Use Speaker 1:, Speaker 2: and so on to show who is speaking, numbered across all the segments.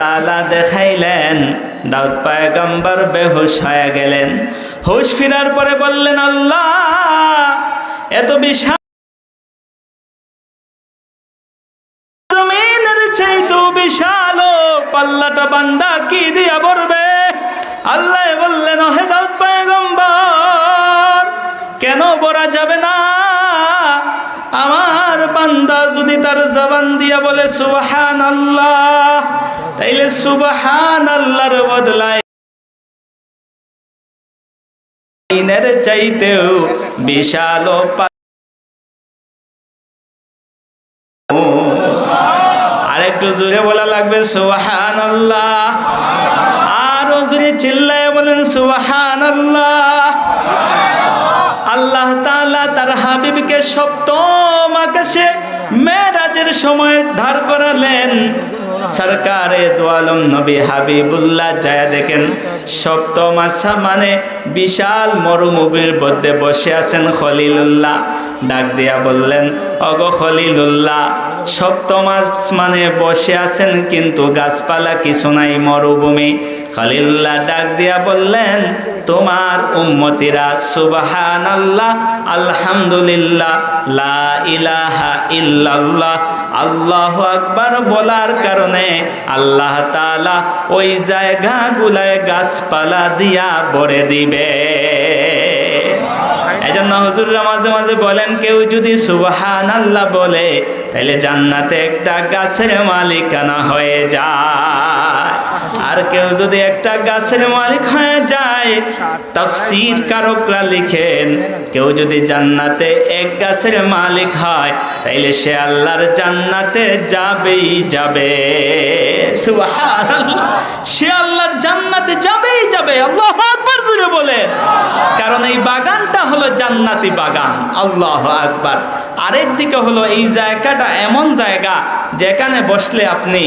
Speaker 1: তালা দেখাইলেন, দাউদ পায়গম্বর বেহুশ হয়ে গেলেন। হুশ ফিরার পরে বললেন, আল্লাহ, এত বিশাল বিশাল পাল্লাটা বান্দা কি দিয়া বলবে? আল্লাহ বললেন হে দাউদ পায়গম্বর, কেন বলা যাবে না বান্দা যদি তার জবান দিয়া বলে সুবহান আল্লাহ তাইলে সুবহান আল্লাহর বদলায় চাইতেও বিশাল ও পা- আরেকটু জোরে বলা লাগবে সুবহান আল্লাহ আরও জোরে চিল্লায় বলেন সুবহান আল্লাহ আল্লাহ তাআলা তার হাবিবকে সপ্তম আকাশে মেরাজের সময় ধার করালেন। সরকারে দোয়ালম নবী হাবিবুল্লাহ, যায় দেখেন, সপ্তম আশা মানে বিশাল মরুভূমির মধ্যে বসে আছেন খলিলুল্লাহ। ডাক দিয়া বললেন, অগ খলিলুল্লাহ, সপ্তম আসমানে বসে আছেন, কিন্তু গাছপালা কিছু নাই মরুভূমি। খলিল্লাহ ডাক দিয়া বললেন, তোমার উম্মতিরা সুবাহান আল্লাহ আলহামদুলিল্লাহ, লা ইলাহা ইল্লাল্লাহ, আল্লাহ আকবার বলার কারণে আল্লাহ তাআলা ওই জায়গাগুলায় গাছপালা দিয়া ভরে দিবে। এজন্য হুজুররা মাঝে মাঝে বলেন, কেউ যদি সুবহান আল্লাহ বলে তাহলে জান্নাতে একটা গাছের মালিকানা হয়ে যায়। আর কেউ যদি একটা গাছের মালিক হয়ে যায়, তাফসীর কারকরা লিখেন, কেউ যদি জান্নাতে এক গাছের মালিক হয়, তাইলে সে আল্লাহর জান্নাতে যাবেই যাবে। সে আল্লাহর জান্নাতে যাবেই যাবে। আল্লাহু আকবার জুড়ে বলে কারণ এই বাগানটা হলো জান্নাতি বাগান। আল্লাহ আকবার। আরেক দিকে হলো এই জায়গাটা এমন জায়গা যেখানে বসলে আপনি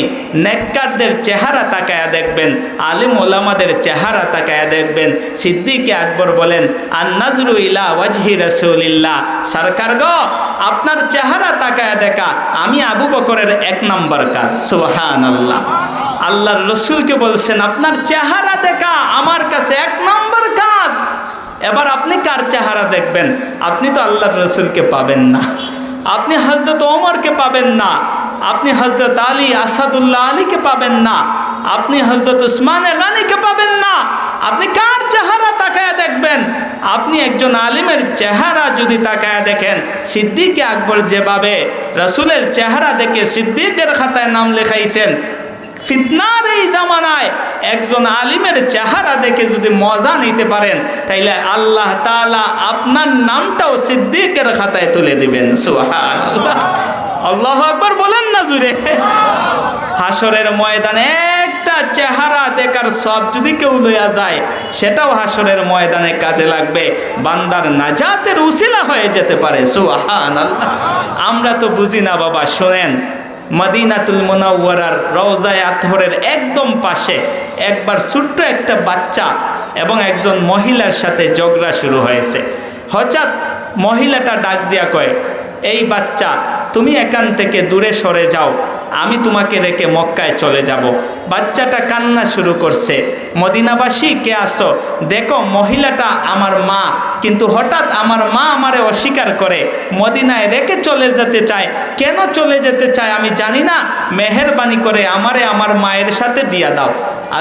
Speaker 1: নেককারদের চেহারা তাকায়া দেখবেন, আলিম ওলামাদের চেহারা তাকায়া দেখবেন। সিদ্দিকে আকবর বলেন, আন্নাজরু ইলা ওয়াজহি রসুলিল্লাহ। সরকার গো আপনার চেহারা তাকায়া দেখা, আমি আবু বকরের এক নম্বর কাজ। সোহান আল্লাহ আল্লাহর রসুলকে বলছেন, আপনার চেহারা দেখা আমার কাছে এক নম্বর এবার আপনি কার চেহারা দেখবেন? আপনি তো আল্লাহর রসুলকে পাবেন না। আপনি হজরত ওমরকে পাবেন না। আপনি হজরত আলী আসাদুল্লাহ আলীকে পাবেন না। আপনি হজরত উসমান গানিকে পাবেন না। আপনি কার চেহারা তাকায়া দেখবেন? আপনি একজন আলিমের চেহারা যদি তাকায়া দেখেন, সিদ্দিকে আকবর যেভাবে রসুলের চেহারা দেখে সিদ্দিকের খাতায় নাম লেখাইছেন ফিতনার এই জামানায় একজন আলিমের চেহারা দেখে যদি মজা নিতে পারেন, তাইলে আল্লাহ তাআলা আপনার নামটাও সিদ্দিকের খাতায় তুলে দিবেন। সুহান আল্লাহ আকবর বলেন না জুড়ে। হাসরের ময়দানে একটা চেহারা দেখার সব যদি কেউ লইয়া যায়, সেটাও হাসরের ময়দানে কাজে লাগবে। বান্দার নাজাতের উসিলা হয়ে যেতে পারে। সুহান আল্লাহ আমরা তো বুঝি না বাবা, শোনেন মদিনাতুল মোনাওয়ার রওজায় আতহরের একদম পাশে একবার ছোট্ট একটা বাচ্চা এবং একজন মহিলার সাথে ঝগড়া শুরু হয়েছে। হঠাৎ মহিলাটা ডাক দিয়া কয়, এই বাচ্চা তুমি এখান থেকে দূরে সরে যাও, আমি তোমাকে রেখে মক্কায় চলে যাব। বাচ্চাটা কান্না শুরু করছে, মদিনাবাসী, কে আসো দেখো, মহিলাটা আমার মা, কিন্তু হঠাৎ আমার মা আমারে অস্বীকার করে, মদিনায় রেখে চলে যেতে চায়। কেন চলে যেতে চায় আমি জানি না, মেহরবানি করে আমারে আমার মায়ের সাথে দিয়া দাও।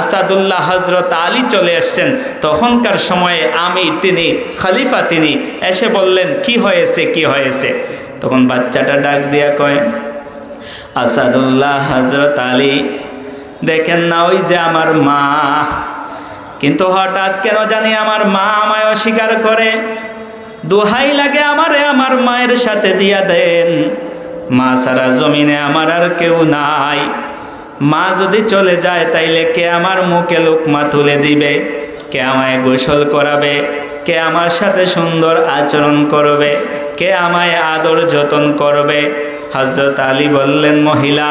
Speaker 1: আসাদুল্লাহ হজরত আলী চলে এসছেন তখনকার সময়ে আমি তিনি, খলিফা তিনি, এসে বললেন, কি হয়েছে কি হয়েছে? তখন বাচ্চাটা ডাক দিয়া কয়, আসাদুল্লাহ হজরত আলী, দেখেন না ওই যে আমার মা। কিন্তু হঠাৎ কেন জানি আমার মা আমায় অস্বীকার করে। দোহাই লাগে আমারে আমার মায়ের সাথে দিয়া দেন। মা সারা জমিনে আমার আর কেউ নাই। মা যদি চলে যায় তাইলে কে আমার মুখে লোকমা তুলে দিবে? কে আমায় গোসল করাবে? কে আমার সাথে সুন্দর আচরণ করবে? কে আমায় আদর যতন করবে? হজরত আলী বললেন, মহিলা,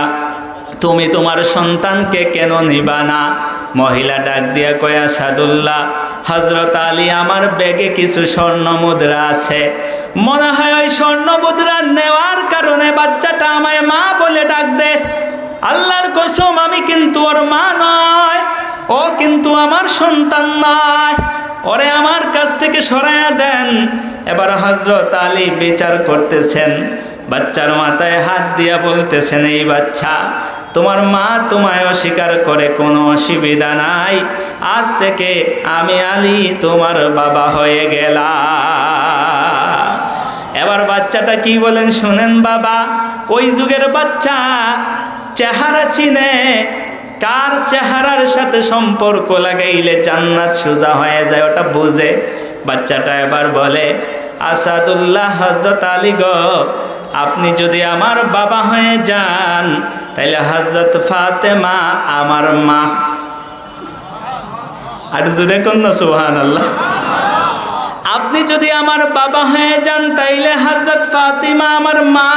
Speaker 1: তুমি তোমার সন্তানকে কেন নিবা না? মহিলা ডাক দিয়া কয়া সাদুল্লাহ হজরত আলী, আমার ব্যাগে কিছু স্বর্ণ মুদ্রা আছে। মনে হয় ওই স্বর্ণ মুদ্রা নেওয়ার কারণে বাচ্চাটা আমায় মা বলে ডাক দে। আল্লাহর কসম, আমি কিন্তু ওর মা নয়, ও কিন্তু আমার সন্তান নয়। ওরে আমার কাছ থেকে সরাইয়া দেন। এবার হজরত আলী বিচার করতেছেন। বাচ্চার মাথায় হাত দিয়া বলতেছেন, এই বাচ্চা, তোমার মা তোমায় অস্বীকার করে, কোনো অসুবিধা নাই। আজ থেকে আমি আলী তোমার বাবা হয়ে গেলাম। এবার বাচ্চাটা কি বলেন, শোনেন বাবা, ওই যুগের বাচ্চা চেহারা চিনে কার চেহারার সাথে সম্পর্ক লাগাইলে জান্নাত সোজা হয়ে যায়, ওটা বুঝে। বাচ্চাটা এবার বলে, আসাদুল্লাহ হজরত আলী গ, আপনি যদি আমার বাবা হয়ে যান তাহলে হজরত ফাতেমা আমার মা। আর জুড়ে কন্যা সুহান আল্লাহ আপনি যদি আমার বাবা হয়ে যান, তাইলে হজরত ফাতিমা আমার মা।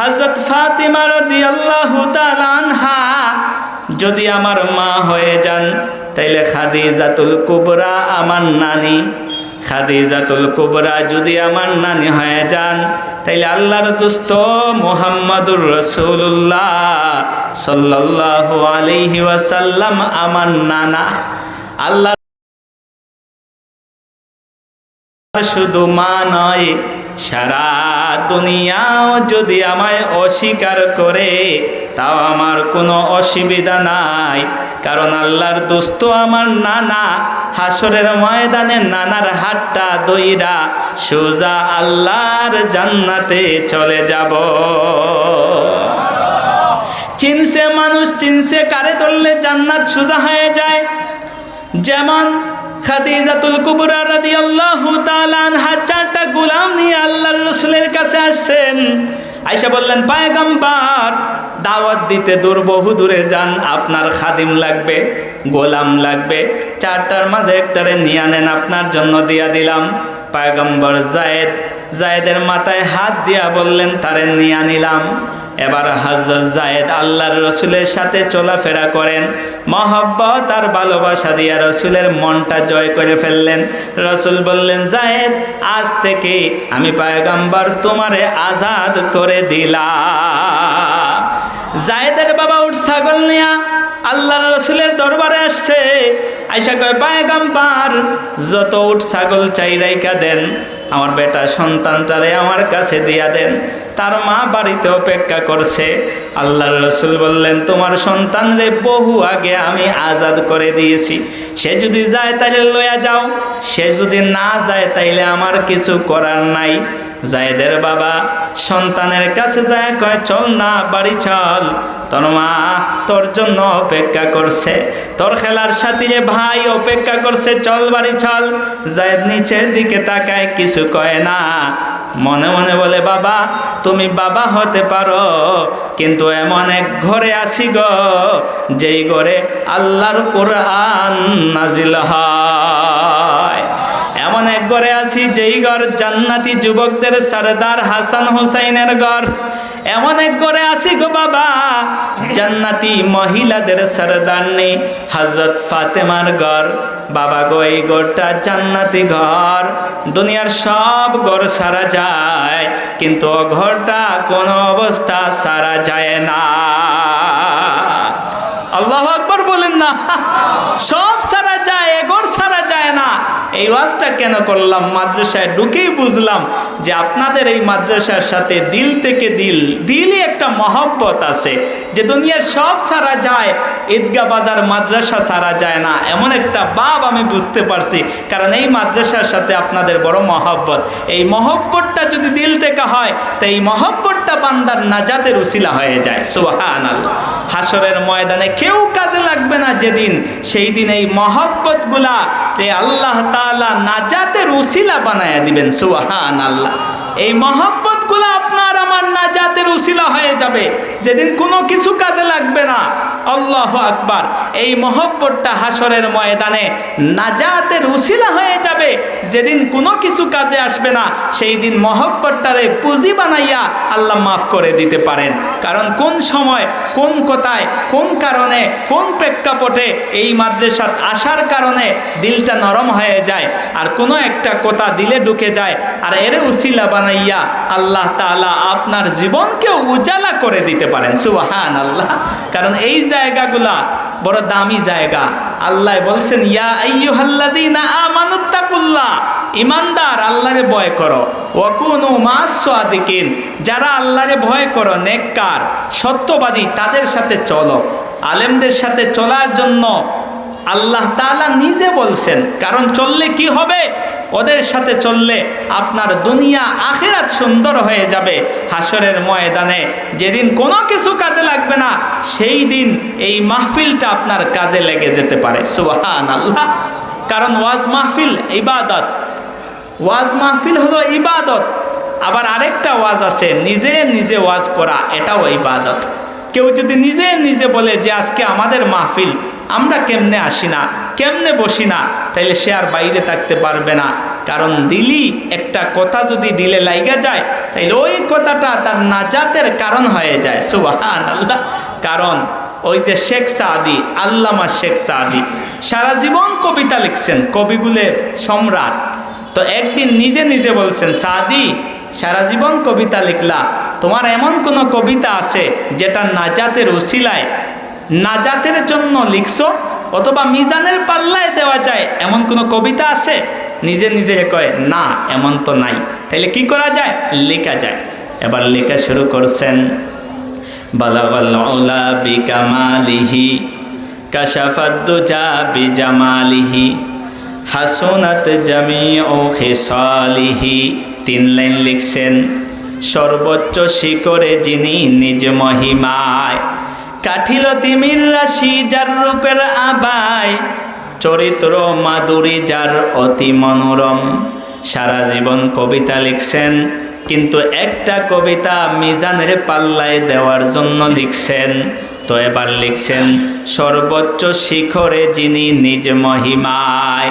Speaker 1: হজরত ফাতিমা রাদিয়াল্লাহু তাআলা আনহা। যদি আমার মা হয়ে যান, তাইলে খাদিজাতুল কুবরা আমার নানি। খাদিজাতুল কুবরা যদি আমার নানি হয়ে যান, তাইলে আল্লাহর দুস্ত মুহাম্মাদুর রসুল্লাহ সাল্লাল্লাহু আলাইহি ওয়াসাল্লাম আমার নানা। আল্লাহ শুধু মা নয় সারা দুনিয়াও যদি আমায় অস্বীকার করে, তাও আমার কোনো অসুবিধা নাই। কারণ আল্লাহর দোস্ত আমার নানা, হাসরের ময়দানে নানার হাতটা দইরা সোজা আল্লাহর জান্নাতে চলে যাব। চিনছে মানুষ, চিনছে কারে ধরলে জান্নাত সোজা হয়ে যায়। যেমন খাদিজাতুল কুবরা রাদিয়াল্লাহু তাআলা আনহা চারটা গোলাম নিয়ে আল্লাহর রাসূলের কাছে আসছেন। আয়েশা বললেন, পায়গাম্বার, দাওয়াত দিতে দূর বহু দূরে যান, আপনার খাদিম লাগবে, গোলাম লাগবে। চারটার মাঝে একটারে নিয়ে আনেন, আপনার জন্য দিয়া দিলাম। পায়গম্বর জায়েদ, জায়েদের মাথায় হাত দিয়া বললেন, তারে নিয়ে নিলাম এবার হজরত জায়েদ আল্লাহর রসুলের সাথে চলাফেরা করেন। মহব্বত আর ভালোবাসা দিয়া রসুলের মনটা জয় করে ফেললেন। রসুল বললেন, জায়েদ, আজ থেকে আমি পায়গাম্বার তোমারে আজাদ করে দিলা জায়েদের বাবা উঠ ছাগল নিয়া আল্লাহর রসুলের দরবারে আসছে। আইসা কয়, পায়গাম্বার, যত উঠ ছাগল চাই রাইকা দেন, আমার বেটা সন্তানটারে আমার কাছে দিয়া দেন। তার মা বাড়িতে অপেক্ষা করছে। আল্লাহর রসুল বললেন, তোমার সন্তান রে বহু আগে আমি আজাদ করে দিয়েছি। সে যদি যায় তাহলে লয়া যাও। সে যদি না যায় তাইলে আমার কিছু করার নাই। জায়দের বাবা সন্তানের কাছে যায়, কয়, চল না, বাড়ি চল। তোর মা তোর জন্য অপেক্ষা করছে। তোর খেলার সাথী ভাই অপেক্ষা করছে। চল, বাড়ি চল। জায়দ নিচের দিকে তাকায়, কিছু কয় না। মনে মনে বলে, বাবা, তুমি বাবা হতে পারো, কিন্তু এমন এক ঘরে আসি গো, যেই ঘরে আল্লাহর কোরআন নাজিল হয়। যেই ঘর জান্নাতি যুবকদের সরদার হাসান হুসাইনের ঘর। এমন এক ঘরে আছি গো বাবা, জান্নাতি মহিলাদের সরদার নেই হজরত ফাতেমার ঘর। বাবা গো, এই ঘরটা জান্নাতি ঘর। দুনিয়ার সব ঘর সারা যায়, কিন্তু ঘরটা কোনো অবস্থা সারা যায় না। আল্লাহ আকবর বলেন না। সব এই ওয়াজটা কেন করলাম? মাদ্রাসায় ঢুকেই বুঝলাম যে আপনাদের এই মাদ্রাসার সাথে দিল থেকে দিল, দিলই একটা মহব্বত আছে যে দুনিয়ার সব সারা যায় ঈদগা বাজার মাদ্রাসা সারা যায় না। এমন একটা বাব আমি বুঝতে পারছি, কারণ এই মাদ্রাসার সাথে আপনাদের বড় মহব্বত। এই মহব্বতটা যদি দিল থেকে হয়, তো এই মহব্বতটা বান্দার নাজাতের উসিলা হয়ে যায়। সুহান হাসরের ময়দানে কেউ কাজে লাগবে না যেদিন, সেই দিন এই মহব্বতগুলা এই আল্লাহ তাআলা নাজাতের উসিলা বানায়া দিবেন সুহান আল্লাহ এই মহব্বতগুলো আপনার আমার নাজাতের উসিলা হয়ে যাবে। যেদিন কোনো কিছু কাজে লাগবে না। আল্লাহ আকবার। এই মহব্বতটা হাসরের ময়দানে নাজাতের উসিলা হয়ে যাবে। যেদিন কোনো কিছু কাজে আসবে না, সেই দিন মহব্বতটারে পুঁজি বানাইয়া আল্লাহ মাফ করে দিতে পারেন। কারণ কোন সময়, কোন কথায়, কোন কারণে, কোন প্রেক্ষাপটে এই মাদ্রাসাত আসার কারণে দিলটা নরম হয়ে যায় আর কোনো একটা কথা দিলে ঢুকে যায় আর এর উসিলা বানাইয়া আল্লাহ তাআলা আপনার জীবনকেও উজালা করে দিতে পারেন। সুবহান আল্লাহ কারণ এই জায়গাগুলা বড় দামি জায়গা। আল্লাহ বলছেন, ইয়া ইমানদার, আল্লাহরে ভয় করো। ওয়াকুনু মাসাদিকিন যারা আল্লাহরে ভয় করো, নেককার, সত্যবাদী, তাদের সাথে চলো। আলেমদের সাথে চলার জন্য আল্লাহ তাআলা নিজে বলছেন, কারণ চললে কি হবে? ওদের সাথে চললে আপনার দুনিয়া আখেরাত সুন্দর হয়ে যাবে। হাসরের ময়দানে যেদিন কোনো কিছু কাজে লাগবে না, সেই দিন এই মাহফিলটা আপনার কাজে লেগে যেতে পারে। সুবহান আল্লাহ কারণ ওয়াজ মাহফিল ইবাদত। ওয়াজ মাহফিল হলো ইবাদত। আবার আরেকটা ওয়াজ আছে, নিজে নিজে ওয়াজ করা, এটাও ইবাদত। কেউ যদি নিজে নিজে বলে যে আজকে আমাদের মাহফিল, আমরা কেমনে আসি না, কেমনে বসি না, তাইলে সে আর বাইরে থাকতে পারবে না। কারণ দিলি একটা কথা যদি দিলে লাইগা যায়, তাইলে ওই কথাটা তার নাজাতের কারণ হয়ে যায়। সুবাহান আল্লাহ কারণ ওই যে শেখ সাদি, আল্লামা শেখ সাদি, সারা জীবন কবিতা লিখছেন, কবিগুলের সম্রাট। তো একদিন নিজে নিজে বলছেন, সাদি, সারা জীবন কবিতা লিখলা তোমার এমন কোনো কবিতা আছে যেটা নাজাতের উসিলায়? নাজাতের জন্য লিখছো? অথবা মিজানের পাল্লায় দেওয়া যায় এমন কোনো কবিতা আছে? নিজে নিজে কয়, না, এমন তো নাই। তাহলে কি করা যায়? লেখা যায়। এবার লেখা শুরু করছেন। খিসালিহি। তিন লাইন লিখছেন। সর্বোচ্চ শিখরে যিনি নিজ মহিমায় কাঠিল তিমির রাশি যার রূপের আবায় চরিত্র মাধুরী যার অতি মনোরম। সারা জীবন কবিতা লিখছেন, কিন্তু একটা কবিতা মিজানের পাল্লায় দেওয়ার জন্য লিখছেন। তো এবার লিখছেন, সর্বোচ্চ শিখরে যিনি নিজ মহিমায়,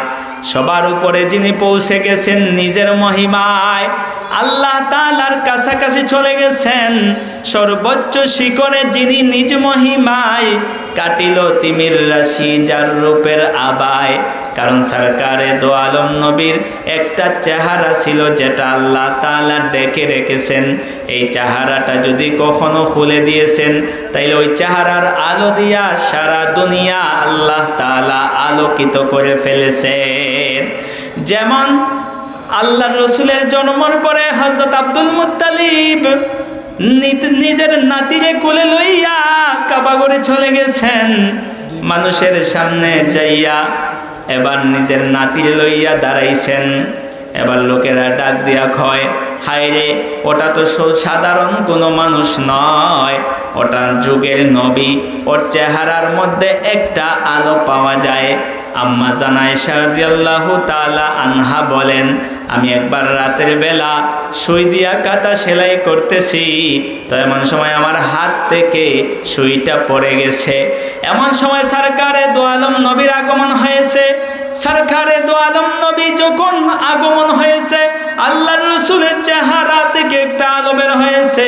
Speaker 1: সবার উপরে যিনি পৌঁছে গেছেন নিজের মহিমায় আল্লাহ তালার কাছাকাছি চলে গেছেন। সর্বোচ্চ শিখরে যিনি নিজ মহিমায় কাটিল তিমির রাশি যার রূপের আবায়। কারণ সরকারে দো আলম নবীর একটা চেহারা ছিল যেটা আল্লাহ তালা ডেকে রেখেছেন। এই চেহারাটা যদি কখনো খুলে দিয়েছেন, তাইলে ওই চেহারার আলো দিয়া সারা দুনিয়া আল্লাহ তালা আলোকিত করে ফেলেছেন। যেমন আল্লাহ রসুলের জন্মর পরে হজরত আব্দুল মুতালিব নিজের নাতিরে কোলে লইয়া কাবাগরে চলে গেছেন। মানুষের সামনে যাইয়া এবার নিজের নাতিরে লইয়া দাঁড়াইছেন। এবার লোকেরা ডাক দিয়া খয় হায় রে, ওটা তো সাধারণ কোনো মানুষ নয়। ওটা যুগের নবী, ওর চেহারার মধ্যে একটা আলো পাওয়া যায়। আম্মা জানায় শারদিয়াল্লাহু তালা আনহা বলেন, আমি একবার রাতের বেলা সুই দিয়া কাটা সেলাই করতেছি। তো এমন সময় আমার হাত থেকে সুইটা পড়ে গেছে। এমন সময় সরকারে দোয়ালম নবীর আগমন হয়েছে। সরকারে দোয়ালম নবী যখন আগমন হয়েছে আল্লাহ রসুলের চেহারা থেকে একটা আলো বের হয়েছে,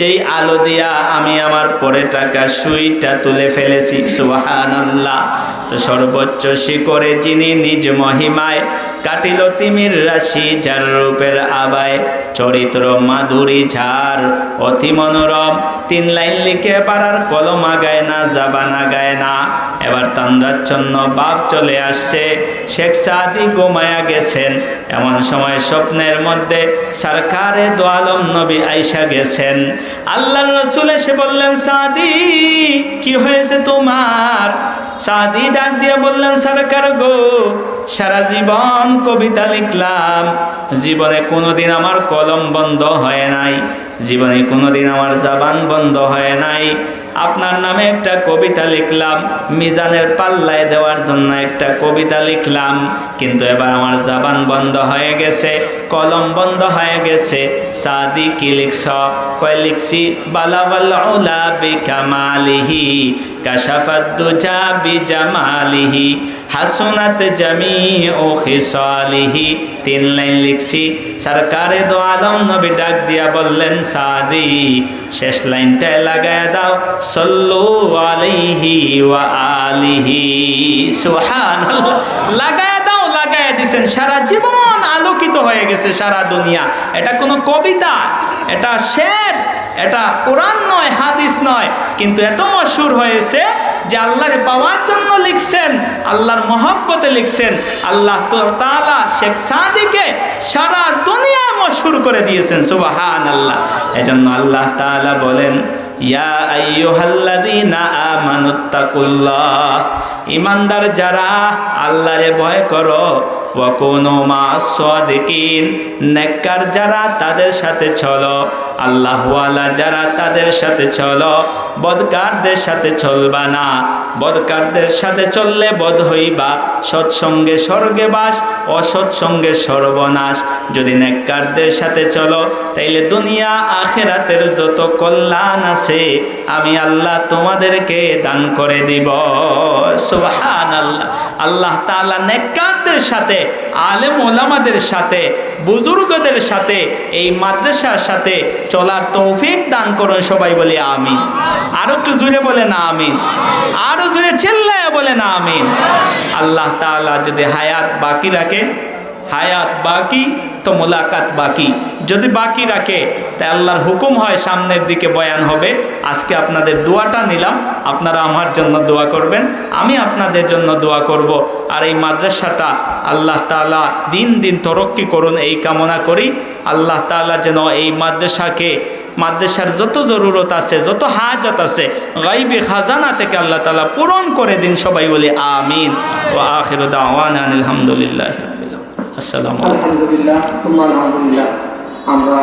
Speaker 1: যেই আলো দিয়া আমি আমার পরে টাকা সুইটা তুলে ফেলেছি। সুহান আল্লাহ তো সর্বোচ্চ শিকরে যিনি নিজ মহিমায় কাটিল তিমির রাশি, যার রূপের আবায় চরিত্র মাধুরী ঝাড়। অতি মনোরম, তিন লাইন লিখে পারার কলম আগায় না, জাবানা গায় না। এবার তন্দাচ্ছন্ন বাপ চলে আসছে, শেখ সাদি গোমায়া গেছেন। এমন সময় স্বপ্নের মধ্যে সরকারে দোয়ালম নবী আইসা গেছেন। আল্লাহ রসুল এসে বললেন, সাদি, কি হয়েছে তোমার? সাদি ডাক দিয়ে বললেন, সরকার গো সারা জীবন কবিতা লিখলাম। জীবনে কোনোদিন আমার কলম বন্ধ হয় নাই। জীবনে কোনোদিন আমার জাবান বন্ধ হয় নাই। আপনার নামে একটা কবিতা লিখলাম। মিজানের পাল্লায় দেওয়ার জন্য একটা কবিতা লিখলাম। কিন্তু এবার আমার জাবান বন্ধ হয়ে গেছে। কলম বন্ধ হয়ে গেছে। সাদি কি লিখছ, কয় লিখছি, বালাওয়াল উলা বিকামালিহি, কাশাফাত দুজা বিজামালিহি, হাসুনাত জামি ও খিসালিহি। তিন লাইন লিখছি, সরকারে দো আলম নবী ডাক দিয়া বললেন, সাদি, শেষ লাইনটায় লাগায় দাও, সল্লু আলাইহি ওয়া আলিহি। সুবহানাল্লাহ, লাগায় দিছেন, সারা জীবন আলোকিত হয়ে গেছে সারা দুনিয়া। এটা কোনো কবিতা, এটা শের, এটা কোরআন নয়, হাদিস নয়। কিন্তু এত মশুর হয়েছে যে আল্লাহর পাওয়ার জন্য লিখছেন, আল্লাহর মহব্বতে লিখছেন, আল্লাহ তালা শেখ সাদিকে সারা দুনিয়া মশহুর করে দিয়েছেন সুবাহান আল্লাহ এজন্য আল্লাহ তাআলা বলেন ইমানদার যারা, আল্লাহরে ভয় করো ওয়াকুনু মাস-সাদিকিন, নেককার যারা তাদের সাথে চলো, আল্লাহওয়ালা যারা তাদের সাথে চলো, বদকারদের সাথে চলবা না, বদকারদের সাথে চললে বদ হইবা, সৎসঙ্গে স্বর্গে বাস, অসৎসঙ্গে সর্বনাশ। যদি নেককারদের সাথে চলো, তাইলে দুনিয়া আখেরাতের যত কল্যাণ আছে, আমি আল্লাহ তোমাদেরকে দান করে দিব। সুবহান আল্লাহ আল্লাহ তাআলা নেককারদের সাথে, আলেম ওলামাদের সাথে, বুজুর্গদের সাথে, এই মাদ্রাসার সাথে চলার তৌফিক দান করুন সবাই বলে আমিন। আরও একটু জুড়ে বলে না আমিন। আরও জুড়ে চিল্লায় বলে না আমিন। আল্লাহ তালা যদি হায়াত বাকি রাখে হায়াত বাকি, তো মোলাকাত বাকি। যদি বাকি রাখে তাই আল্লাহর হুকুম হয় সামনের দিকে বয়ান হবে। আজকে আপনাদের দোয়াটা নিলাম, আপনারা আমার জন্য দোয়া করবেন, আমি আপনাদের জন্য দোয়া করব। আর এই মাদ্রাসাটা আল্লাহ তাআলা দিন দিন তরক্কি করুন, এই কামনা করি। আল্লাহ তাআলা যেন এই মাদ্রাসাকে, মাদ্রাসার যত জরুরত আছে, যত হাজত আছে গাইবে খাজানা থেকে আল্লাহ তাআলা পূরণ করে দিন সবাই বলি আমিন। ও আখির দাওয়ানা আলহামদুলিল্লাহ আসসালামু
Speaker 2: আলহামদুলিল্লাহ। আমরা